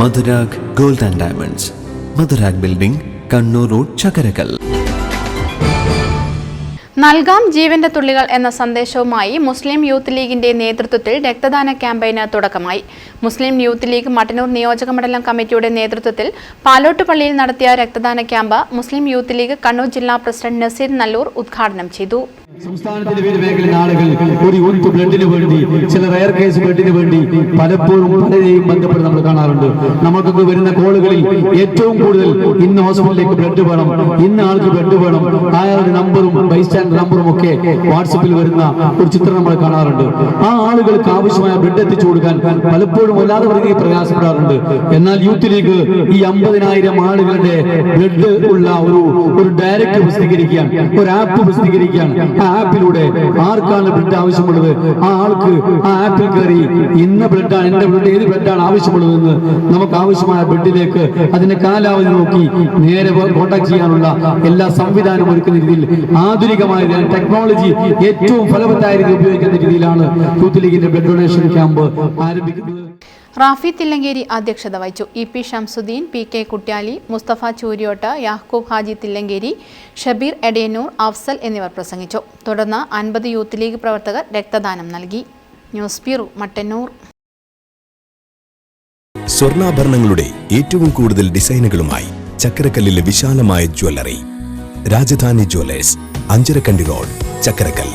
Madhurag gold and diamonds. Madhurag building Kannur road Chakkarakkal. നൽകാം ജീവന്റെ തുള്ളികൾ എന്ന സന്ദേശവുമായി മുസ്ലിം യൂത്ത് ലീഗിന്റെ നേതൃത്വത്തിൽ രക്തദാന ക്യാമ്പയിന് തുടക്കമായി. മുസ്ലിം യൂത്ത് ലീഗ് മട്ടന്നൂർ നിയോജക മണ്ഡലം കമ്മിറ്റിയുടെ നേതൃത്വത്തിൽ പാലോട്ടുപള്ളിയിൽ നടത്തിയ രക്തദാന camp Muslim Youth League Kannur ജില്ലാ പ്രസിഡന്റ് നസീർ നല്ലൂർ ഉദ്ഘാടനം ചെയ്തു. സംസ്ഥാനത്തിന്റെ വിവിധ മേഖലയിലെ ആളുകൾ ഒരു യൂത്ത് ബ്ലഡിന് വേണ്ടി ചില റയർ കേസ് ബ്ലഡിന് വേണ്ടി പലപ്പോഴും പലരെയും ബന്ധപ്പെട്ട് നമ്മൾ കാണാറുണ്ട്. നമുക്കൊക്കെ വരുന്ന കോളുകളിൽ ഏറ്റവും കൂടുതൽ ഇന്ന് ഹോസ്പിറ്റലിലേക്ക് ബ്ലഡ് വേണം ഇന്ന ആൾക്ക് ബ്ലഡ് വേണം അയാളുടെ നമ്പറും ബൈസ്റ്റാൻഡ് നമ്പറും ഒക്കെ വാട്സപ്പിൽ വരുന്ന ഒരു ചിത്രം നമ്മൾ കാണാറുണ്ട്. ആ ആളുകൾക്ക് ആവശ്യമായ ബ്ലഡ് എത്തിച്ചു കൊടുക്കാൻ പലപ്പോഴും വല്ലാതെ വരികയും പ്രയാസപ്പെടാറുണ്ട്. എന്നാൽ യൂത്ത് ലീഗ് ഈ അമ്പതിനായിരം ആളുകളുടെ ബ്ലഡ് ഉള്ള ഒരു ഒരു ഡയറക്റ്റ് പ്രസിദ്ധീകരിക്കുകയാണ് ഒരു ആപ്പ് പ്രസിദ്ധീകരിക്കുകയാണ്. ആപ്പിലൂടെ ആർക്കാണ് ബ്ലഡ് ആവശ്യമുള്ളത്? ആ ആൾക്ക് ആ ആപ്പിൽ കയറി ഇന്ന ബ്ലഡാണ് എന്റെ ബ്ലഡ് ഏത് ബ്ലഡാണ് ആവശ്യമുള്ളതെന്ന് നമുക്ക് ആവശ്യമായ ബ്ലഡിലേക്ക് അതിന്റെ കാലാവധി നോക്കി നേരെ കോൺടാക്ട് ചെയ്യാനുള്ള എല്ലാ സംവിധാനം ഒരുക്കുന്ന രീതിയിൽ ആധുനികമായ ടെക്നോളജി ഏറ്റവും ഫലവത്തായ രീതിയിൽ ഉപയോഗിക്കുന്ന രീതിയിലാണ് യൂത്ത് ലീഗിന്റെ ബ്ലഡ് ഡൊണേഷൻ ക്യാമ്പ് ആരംഭിക്കുന്നത്. റാഫി തില്ലങ്കേരി അധ്യക്ഷത വഹിച്ചു. E P Shamsuddeen P K Kuttiyali Musthafa Chooriyot Yakub Haji Thillankeri Shabeer Edayannur Afsal എന്നിവർ പ്രസംഗിച്ചു. തുടർന്ന് അൻപത് യൂത്ത് ലീഗ് പ്രവർത്തകർ രക്തദാനം നൽകി. News bureau Mattannur. സ്വർണാഭരണങ്ങളുടെ ഏറ്റവും കൂടുതൽ ഡിസൈനുകളുമായി ചക്കരക്കല്ലിലെ വിശാലമായ jewellery. Rajadhani jewellers Anjarakandy road Chakkarakkal